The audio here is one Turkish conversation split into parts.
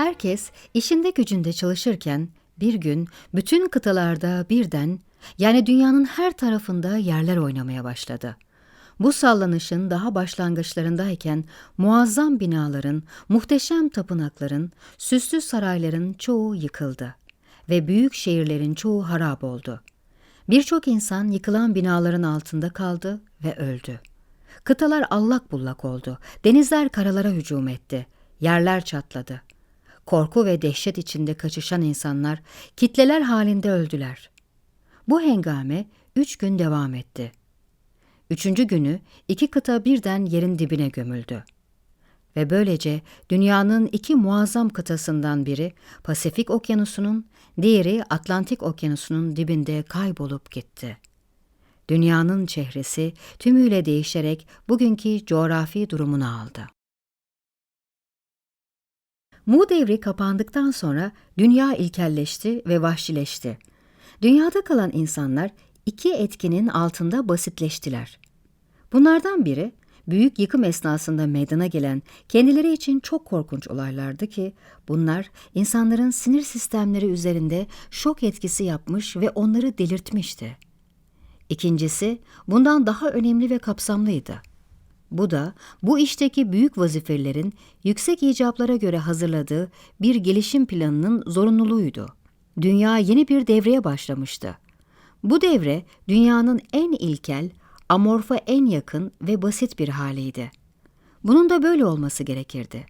Herkes işinde gücünde çalışırken bir gün bütün kıtalarda birden yani dünyanın her tarafında yerler oynamaya başladı. Bu sallanışın daha başlangıçlarındayken muazzam binaların, muhteşem tapınakların, süslü sarayların çoğu yıkıldı ve büyük şehirlerin çoğu harap oldu. Birçok insan yıkılan binaların altında kaldı ve öldü. Kıtalar allak bullak oldu, denizler karalara hücum etti, yerler çatladı. Korku ve dehşet içinde kaçışan insanlar kitleler halinde öldüler. Bu hengame üç gün devam etti. Üçüncü günü iki kıta birden yerin dibine gömüldü. Ve böylece dünyanın iki muazzam kıtasından biri Pasifik Okyanusu'nun, diğeri Atlantik Okyanusu'nun dibinde kaybolup gitti. Dünyanın çehresi tümüyle değişerek bugünkü coğrafi durumunu aldı. Mu devri kapandıktan sonra dünya ilkelleşti ve vahşileşti. Dünyada kalan insanlar iki etkinin altında basitleştiler. Bunlardan biri büyük yıkım esnasında meydana gelen kendileri için çok korkunç olaylardı ki bunlar insanların sinir sistemleri üzerinde şok etkisi yapmış ve onları delirtmişti. İkincisi bundan daha önemli ve kapsamlıydı. Bu da bu işteki büyük vazifelerin yüksek icaplara göre hazırladığı bir gelişim planının zorunluluğuydu. Dünya yeni bir devreye başlamıştı. Bu devre dünyanın en ilkel, amorfa en yakın ve basit bir haliydi. Bunun da böyle olması gerekirdi.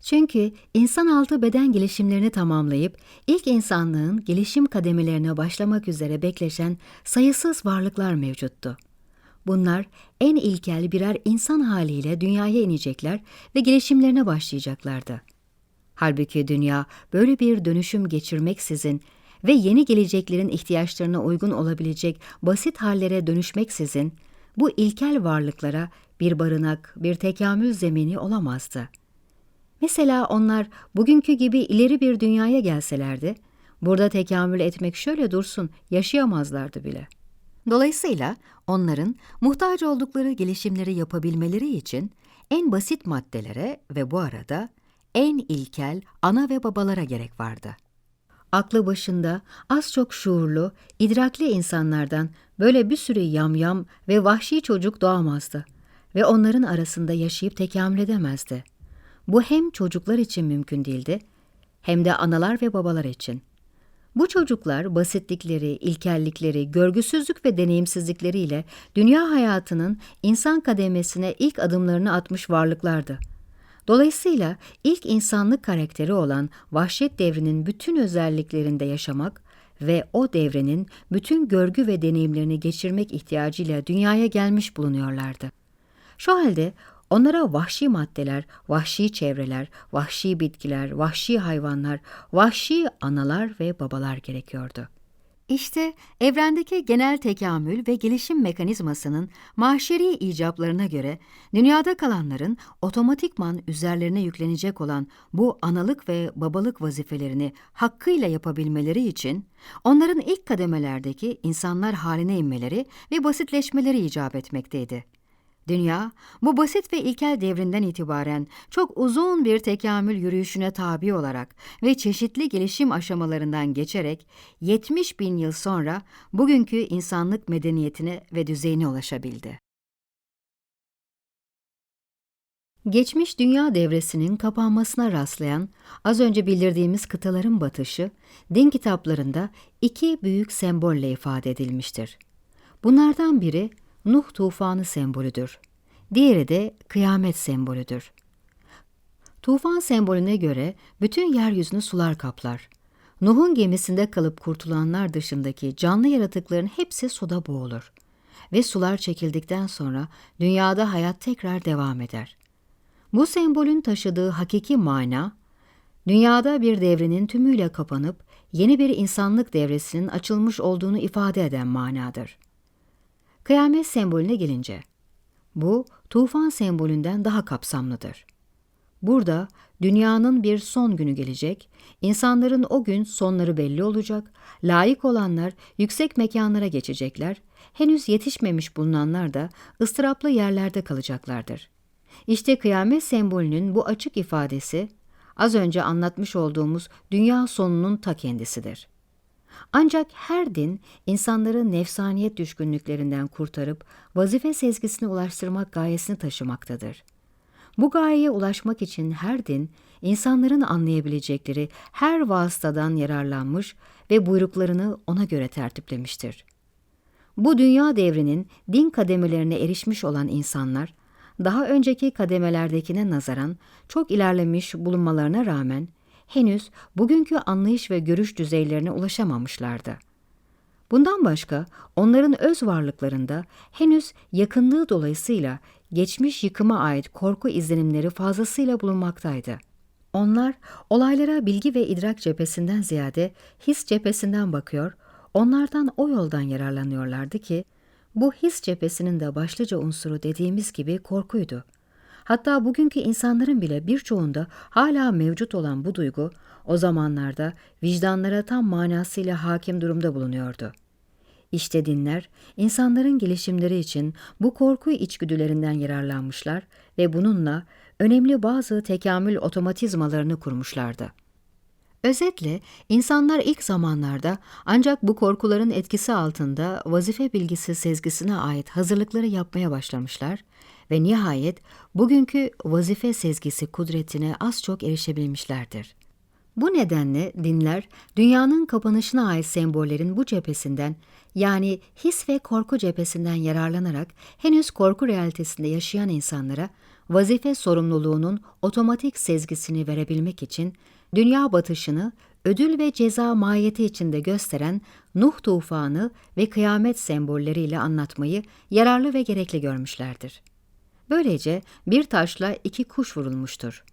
Çünkü insan altı beden gelişimlerini tamamlayıp ilk insanlığın gelişim kademelerine başlamak üzere bekleşen sayısız varlıklar mevcuttu. Bunlar en ilkel birer insan haliyle dünyaya inecekler ve gelişimlerine başlayacaklardı. Halbuki dünya böyle bir dönüşüm geçirmeksizin ve yeni geleceklerin ihtiyaçlarına uygun olabilecek basit hallere dönüşmeksizin bu ilkel varlıklara bir barınak, bir tekamül zemini olamazdı. Mesela onlar bugünkü gibi ileri bir dünyaya gelselerdi, burada tekamül etmek şöyle dursun, yaşayamazlardı bile. Dolayısıyla onların muhtaç oldukları gelişimleri yapabilmeleri için en basit maddelere ve bu arada en ilkel ana ve babalara gerek vardı aklı başında az çok şuurlu, idrakli insanlardan böyle bir sürü yamyam ve vahşi çocuk doğamazdı ve onların arasında yaşayıp tekamül edemezdi. Bu hem çocuklar için mümkün değildi, hem de analar ve babalar için. Bu çocuklar basitlikleri, ilkellikleri, görgüsüzlük ve deneyimsizlikleriyle dünya hayatının insan kademesine ilk adımlarını atmış varlıklardı.'' Dolayısıyla ilk insanlık karakteri olan vahşet devrinin bütün özelliklerinde yaşamak ve o devrenin bütün görgü ve deneyimlerini geçirmek ihtiyacıyla dünyaya gelmiş bulunuyorlardı. Şu halde onlara vahşi maddeler, vahşi çevreler, vahşi bitkiler, vahşi hayvanlar, vahşi analar ve babalar gerekiyordu.'' İşte evrendeki genel tekamül ve gelişim mekanizmasının mahşeri icaplarına göre dünyada kalanların otomatikman üzerlerine yüklenecek olan bu analık ve babalık vazifelerini hakkıyla yapabilmeleri için onların ilk kademelerdeki insanlar haline inmeleri ve basitleşmeleri icap etmekteydi. Dünya, bu basit ve ilkel devrinden itibaren çok uzun bir tekamül yürüyüşüne tabi olarak ve çeşitli gelişim aşamalarından geçerek 70 bin yıl sonra bugünkü insanlık medeniyetine ve düzeyine ulaşabildi. Geçmiş dünya devresinin kapanmasına rastlayan, az önce bildirdiğimiz kıtaların batışı, din kitaplarında iki büyük sembolle ifade edilmiştir. Bunlardan biri Nuh tufanı sembolüdür. Diğeri de kıyamet sembolüdür. Tufan sembolüne göre bütün yeryüzünü sular kaplar. Nuh'un gemisinde kalıp kurtulanlar dışındaki canlı yaratıkların hepsi suda boğulur. Ve sular çekildikten sonra dünyada hayat tekrar devam eder. Bu sembolün taşıdığı hakiki mana, dünyada bir devrenin tümüyle kapanıp yeni bir insanlık devresinin açılmış olduğunu ifade eden manadır. Kıyamet sembolüne gelince, bu tufan sembolünden daha kapsamlıdır. Burada dünyanın bir son günü gelecek, insanların o gün sonları belli olacak, layık olanlar yüksek mekanlara geçecekler, henüz yetişmemiş bulunanlar da ıstıraplı yerlerde kalacaklardır. İşte kıyamet sembolünün bu açık ifadesi, Az önce anlatmış olduğumuz dünya sonunun ta kendisidir. Ancak her din insanları nefsaniyet düşkünlüklerinden kurtarıp vazife sezgisine ulaştırmak gayesini taşımaktadır. Bu gayeye ulaşmak için her din insanların anlayabilecekleri her vasıtadan yararlanmış ve buyruklarını ona göre tertiplemiştir. Bu dünya devrinin din kademelerine erişmiş olan insanlar, daha önceki kademelerdekine nazaran çok ilerlemiş bulunmalarına rağmen henüz bugünkü anlayış ve görüş düzeylerine ulaşamamışlardı. Bundan başka onların öz varlıklarında henüz yakınlığı dolayısıyla geçmiş yıkıma ait korku izlenimleri fazlasıyla bulunmaktaydı. Onlar olaylara bilgi ve idrak cephesinden ziyade his cephesinden bakıyor, onlardan o yoldan yararlanıyorlardı ki bu his cephesinin de başlıca unsuru dediğimiz gibi korkuydu. Hatta bugünkü insanların bile birçoğunda hala mevcut olan bu duygu o zamanlarda vicdanlara tam manasıyla hakim durumda bulunuyordu. İşte dinler, insanların gelişimleri için bu korku içgüdülerinden yararlanmışlar ve bununla önemli bazı tekamül otomatizmalarını kurmuşlardı. Özetle insanlar ilk zamanlarda ancak bu korkuların etkisi altında vazife bilgisi sezgisine ait hazırlıkları yapmaya başlamışlar ve nihayet bugünkü vazife sezgisi kudretine az çok erişebilmişlerdir. Bu nedenle dinler dünyanın kapanışına ait sembollerin bu cephesinden yani his ve korku cephesinden yararlanarak henüz korku realitesinde yaşayan insanlara vazife sorumluluğunun otomatik sezgisini verebilmek için dünya batışını ödül ve ceza mahiyeti içinde gösteren Nuh tufanı ve kıyamet sembolleriyle anlatmayı yararlı ve gerekli görmüşlerdir. Böylece bir taşla iki kuş vurulmuştur.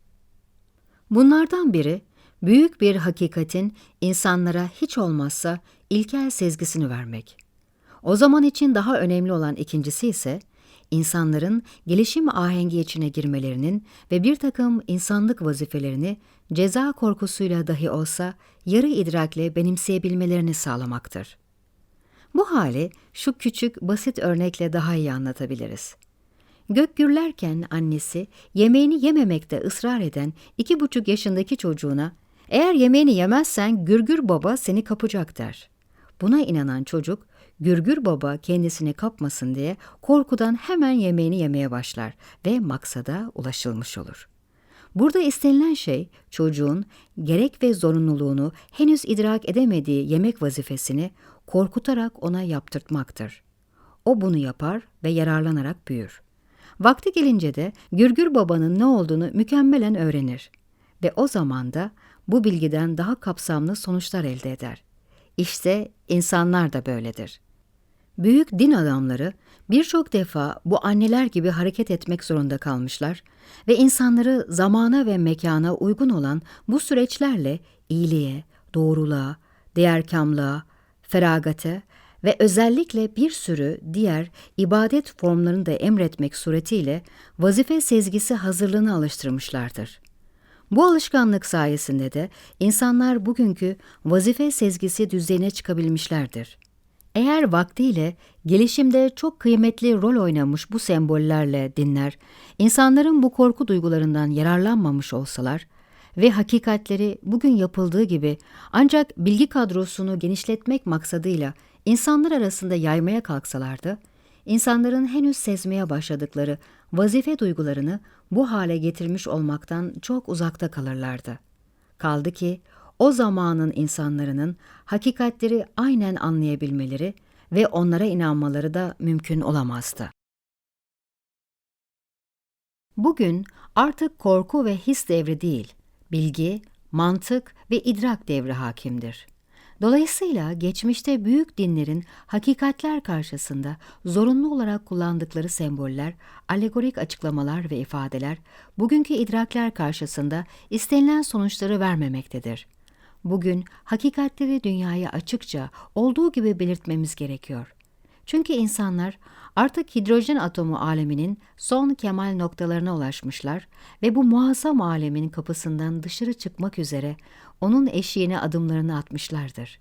Bunlardan biri, büyük bir hakikatin insanlara hiç olmazsa ilkel sezgisini vermek. O zaman için daha önemli olan ikincisi ise, insanların gelişim ahengi içine girmelerinin ve bir takım insanlık vazifelerini ceza korkusuyla dahi olsa yarı idrakle benimseyebilmelerini sağlamaktır. Bu hali şu küçük basit örnekle daha iyi anlatabiliriz. Gök gürlerken annesi yemeğini yememekte ısrar eden iki buçuk yaşındaki çocuğuna eğer yemeğini yemezsen Gürgür baba seni kapacak der. Buna inanan çocuk Gürgür baba kendisini kapmasın diye korkudan hemen yemeğini yemeye başlar ve maksada ulaşılmış olur. Burada istenilen şey çocuğun gerek ve zorunluluğunu henüz idrak edemediği yemek vazifesini korkutarak ona yaptırtmaktır. O bunu yapar ve yararlanarak büyür. Vakti gelince de Gürgür babanın ne olduğunu mükemmelen öğrenir ve o zaman da bu bilgiden daha kapsamlı sonuçlar elde eder. İşte insanlar da böyledir. Büyük din adamları birçok defa bu anneler gibi hareket etmek zorunda kalmışlar ve insanları zamana ve mekana uygun olan bu süreçlerle iyiliğe, doğruluğa, değerkamlığa, feragate ve özellikle bir sürü diğer ibadet formlarını da emretmek suretiyle vazife sezgisi hazırlığını alıştırmışlardır. Bu alışkanlık sayesinde de insanlar bugünkü vazife sezgisi düzeyine çıkabilmişlerdir. Eğer vaktiyle gelişimde çok kıymetli rol oynamış bu sembollerle dinler, insanların bu korku duygularından yararlanmamış olsalar ve hakikatleri bugün yapıldığı gibi ancak bilgi kadrosunu genişletmek maksadıyla insanlar arasında yaymaya kalksalardı, insanların henüz sezmeye başladıkları vazife duygularını bu hale getirmiş olmaktan çok uzakta kalırlardı. Kaldı ki o zamanın insanlarının hakikatleri aynen anlayabilmeleri ve onlara inanmaları da mümkün olamazdı. Bugün artık korku ve his devri değil, bilgi, mantık ve idrak devri hakimdir. Dolayısıyla geçmişte büyük dinlerin hakikatler karşısında zorunlu olarak kullandıkları semboller, alegorik açıklamalar ve ifadeler bugünkü idrakler karşısında istenilen sonuçları vermemektedir. Bugün hakikatleri dünyaya açıkça olduğu gibi belirtmemiz gerekiyor. Çünkü insanlar artık hidrojen atomu aleminin son kemal noktalarına ulaşmışlar ve bu muazzam alemin kapısından dışarı çıkmak üzere onun eşiğine adımlarını atmışlardır.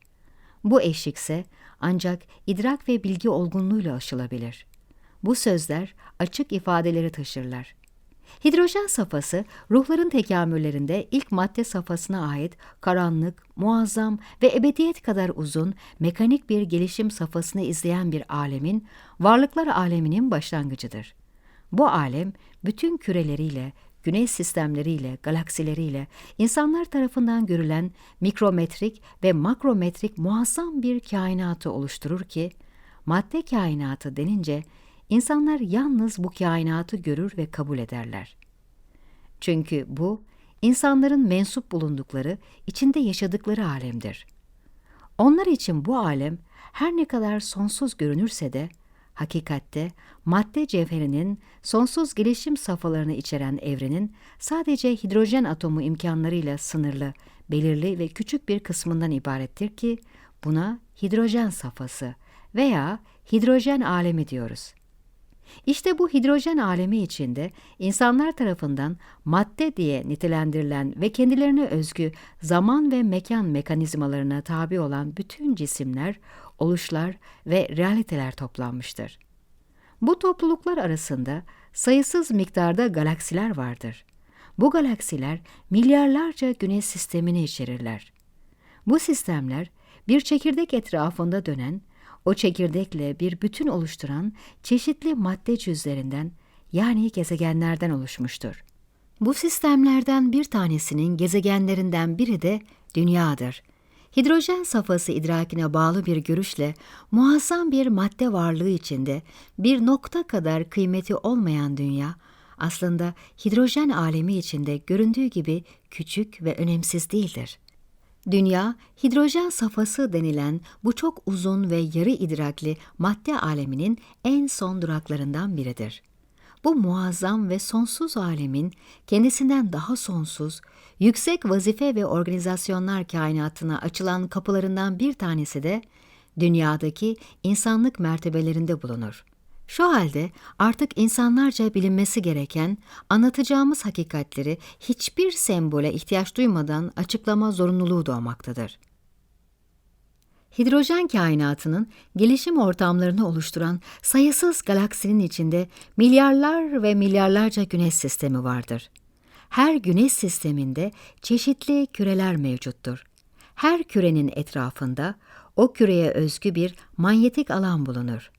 Bu eşikse ancak idrak ve bilgi olgunluğuyla aşılabilir. Bu sözler açık ifadeleri taşırlar. Hidrojen safhası, ruhların tekamüllerinde ilk madde safhasına ait karanlık, muazzam ve ebediyet kadar uzun, mekanik bir gelişim safhasını izleyen bir alemin, varlıklar aleminin başlangıcıdır. Bu alem, bütün küreleriyle, güneş sistemleriyle, galaksileriyle, insanlar tarafından görülen mikrometrik ve makrometrik muazzam bir kainatı oluşturur ki, madde kainatı denince, İnsanlar yalnız bu kainatı görür ve kabul ederler. Çünkü bu, insanların mensup bulundukları, içinde yaşadıkları alemdir. Onlar için bu alem her ne kadar sonsuz görünürse de, hakikatte madde cevherinin sonsuz gelişim safhalarını içeren evrenin sadece hidrojen atomu imkanlarıyla sınırlı, belirli ve küçük bir kısmından ibarettir ki buna hidrojen safhası veya hidrojen alemi diyoruz. İşte bu hidrojen alemi içinde insanlar tarafından madde diye nitelendirilen ve kendilerine özgü zaman ve mekan mekanizmalarına tabi olan bütün cisimler, oluşlar ve realiteler toplanmıştır. Bu topluluklar arasında sayısız miktarda galaksiler vardır. Bu galaksiler milyarlarca güneş sistemini içerirler. Bu sistemler bir çekirdek etrafında dönen o çekirdekle bir bütün oluşturan çeşitli madde cüzlerinden yani gezegenlerden oluşmuştur. Bu sistemlerden bir tanesinin gezegenlerinden biri de Dünya'dır. Hidrojen safhası idrakine bağlı bir görüşle muazzam bir madde varlığı içinde bir nokta kadar kıymeti olmayan dünya, aslında hidrojen alemi içinde göründüğü gibi küçük ve önemsiz değildir. Dünya, hidrojen safhası denilen bu çok uzun ve yarı idrakli madde aleminin en son duraklarından biridir. Bu muazzam ve sonsuz alemin kendisinden daha sonsuz, yüksek vazife ve organizasyonlar kainatına açılan kapılarından bir tanesi de dünyadaki insanlık mertebelerinde bulunur. Şu halde artık insanlarca bilinmesi gereken, anlatacağımız hakikatleri hiçbir sembole ihtiyaç duymadan açıklama zorunluluğu doğmaktadır. Hidrojen kainatının gelişim ortamlarını oluşturan sayısız galaksinin içinde milyarlar ve milyarlarca güneş sistemi vardır. Her güneş sisteminde çeşitli küreler mevcuttur. Her kürenin etrafında o küreye özgü bir manyetik alan bulunur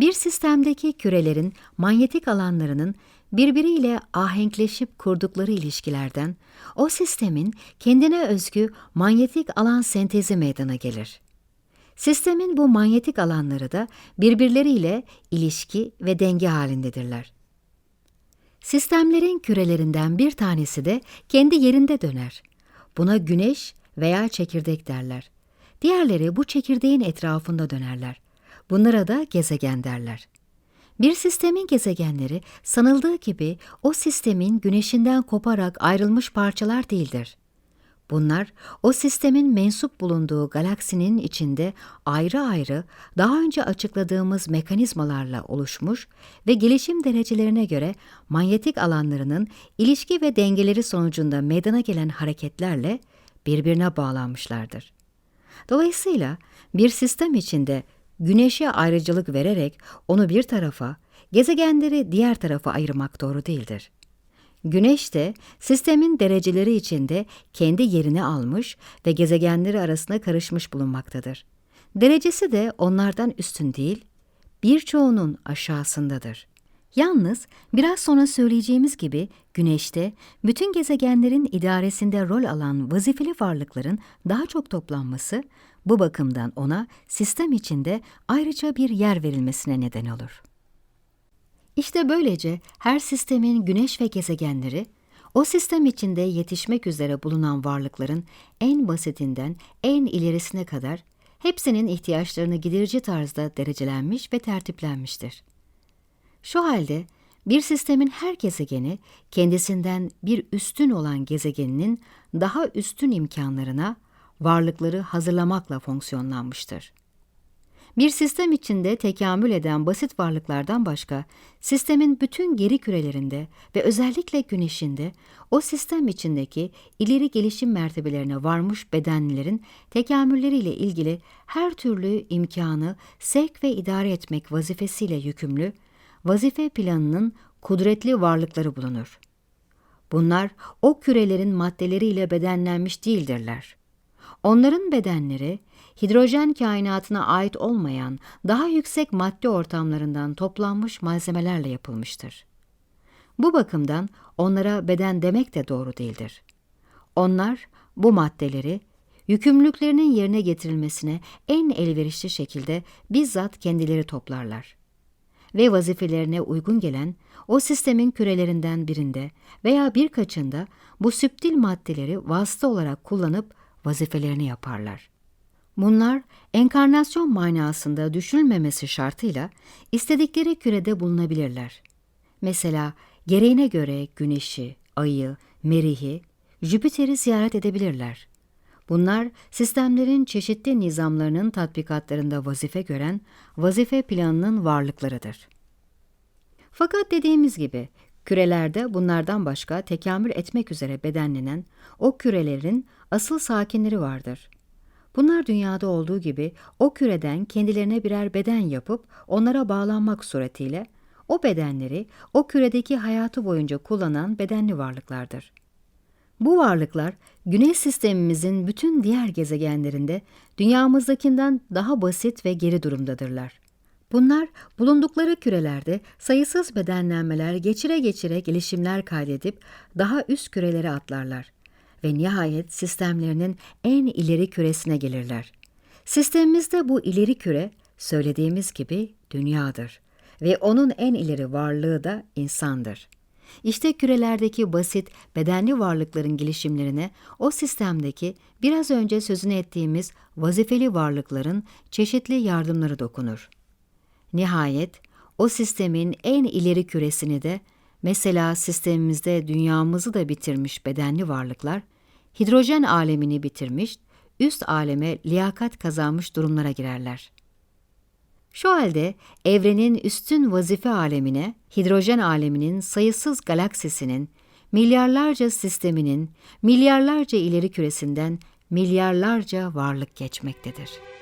bir sistemdeki kürelerin manyetik alanlarının birbiriyle ahenkleşip kurdukları ilişkilerden o sistemin kendine özgü manyetik alan sentezi meydana gelir. Sistemin bu manyetik alanları da birbirleriyle ilişki ve denge halindedirler. Sistemlerin kürelerinden bir tanesi de kendi yerinde döner. Buna güneş veya çekirdek derler. Diğerleri bu çekirdeğin etrafında dönerler. Bunlara da gezegen derler. Bir sistemin gezegenleri sanıldığı gibi o sistemin güneşinden koparak ayrılmış parçalar değildir. Bunlar o sistemin mensup bulunduğu galaksinin içinde ayrı ayrı daha önce açıkladığımız mekanizmalarla oluşmuş ve gelişim derecelerine göre manyetik alanlarının ilişki ve dengeleri sonucunda meydana gelen hareketlerle birbirine bağlanmışlardır. Dolayısıyla bir sistem içinde güneşe ayrıcalık vererek onu bir tarafa, gezegenleri diğer tarafa ayırmak doğru değildir. Güneş de sistemin dereceleri içinde kendi yerini almış ve gezegenleri arasında karışmış bulunmaktadır. Derecesi de onlardan üstün değil, birçoğunun aşağısındadır. Yalnız biraz sonra söyleyeceğimiz gibi Güneş'te bütün gezegenlerin idaresinde rol alan vazifeli varlıkların daha çok toplanması bu bakımdan ona sistem içinde ayrıca bir yer verilmesine neden olur. İşte böylece her sistemin güneş ve gezegenleri, o sistem içinde yetişmek üzere bulunan varlıkların en basitinden en ilerisine kadar hepsinin ihtiyaçlarını giderici tarzda derecelenmiş ve tertiplenmiştir. Şu halde bir sistemin her gezegeni kendisinden bir üstün olan gezegeninin daha üstün imkanlarına varlıkları hazırlamakla fonksiyonlanmıştır. Bir sistem içinde tekamül eden basit varlıklardan başka, sistemin bütün geri kürelerinde ve özellikle güneşinde o sistem içindeki ileri gelişim mertebelerine varmış bedenlilerin tekamülleriyle ilgili her türlü imkanı sevk ve idare etmek vazifesiyle yükümlü, vazife planının kudretli varlıkları bulunur. Bunlar o kürelerin maddeleriyle bedenlenmiş değildirler. Onların bedenleri hidrojen kainatına ait olmayan daha yüksek madde ortamlarından toplanmış malzemelerle yapılmıştır. Bu bakımdan onlara beden demek de doğru değildir. Onlar bu maddeleri yükümlülüklerinin yerine getirilmesine en elverişli şekilde bizzat kendileri toplarlar. Ve vazifelerine uygun gelen o sistemin kürelerinden birinde veya birkaçında bu süptil maddeleri vasıta olarak kullanıp vazifelerini yaparlar. Bunlar enkarnasyon manasında düşünülmemesi şartıyla istedikleri kürede bulunabilirler. Mesela gereğine göre güneşi, ayı, merihi, Jüpiter'i ziyaret edebilirler. Bunlar sistemlerin çeşitli nizamlarının tatbikatlarında vazife gören vazife planının varlıklarıdır. Fakat dediğimiz gibi kürelerde bunlardan başka tekamül etmek üzere bedenlenen o kürelerin asıl sakinleri vardır. Bunlar dünyada olduğu gibi o küreden kendilerine birer beden yapıp onlara bağlanmak suretiyle o bedenleri o küredeki hayatı boyunca kullanan bedenli varlıklardır. Bu varlıklar Güneş sistemimizin bütün diğer gezegenlerinde dünyamızdakinden daha basit ve geri durumdadırlar. Bunlar bulundukları kürelerde sayısız bedenlenmeler geçire geçire gelişimler kaydedip daha üst kürelere atlarlar ve nihayet sistemlerinin en ileri küresine gelirler. Sistemimizde bu ileri küre söylediğimiz gibi dünyadır ve onun en ileri varlığı da insandır. İşte kürelerdeki basit, bedenli varlıkların gelişimlerine o sistemdeki biraz önce sözünü ettiğimiz vazifeli varlıkların çeşitli yardımları dokunur. Nihayet o sistemin en ileri küresini de mesela sistemimizde dünyamızı da bitirmiş bedenli varlıklar, hidrojen alemini bitirmiş, üst aleme liyakat kazanmış durumlara girerler. Şu halde evrenin üstün vazife alemine, hidrojen aleminin sayısız galaksisinin, milyarlarca sisteminin, milyarlarca ileri küresinden milyarlarca varlık geçmektedir.''